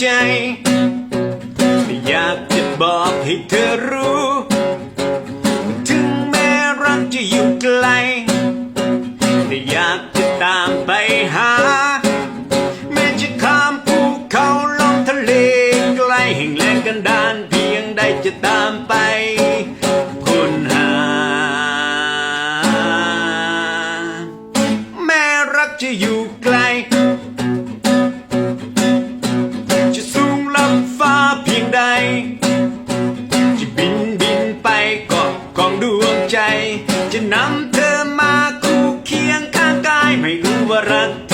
ใจ อยากจะบอกให้เธอรู้ ถึงแม้รักจะอยู่ไกล แต่อยากจะตามไปหา แม้จะข้ามภูเขาลงทะเลไกลแห่งแลงกันดานเพียงใดจะตามไปคนหา แม้รักจะอยู่ไกล จะนำเธอมาคู่เคียงข้างกาย ไม่รู้ว่ารักเธอ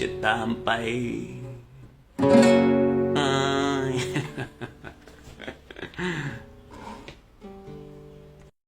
จะตามไป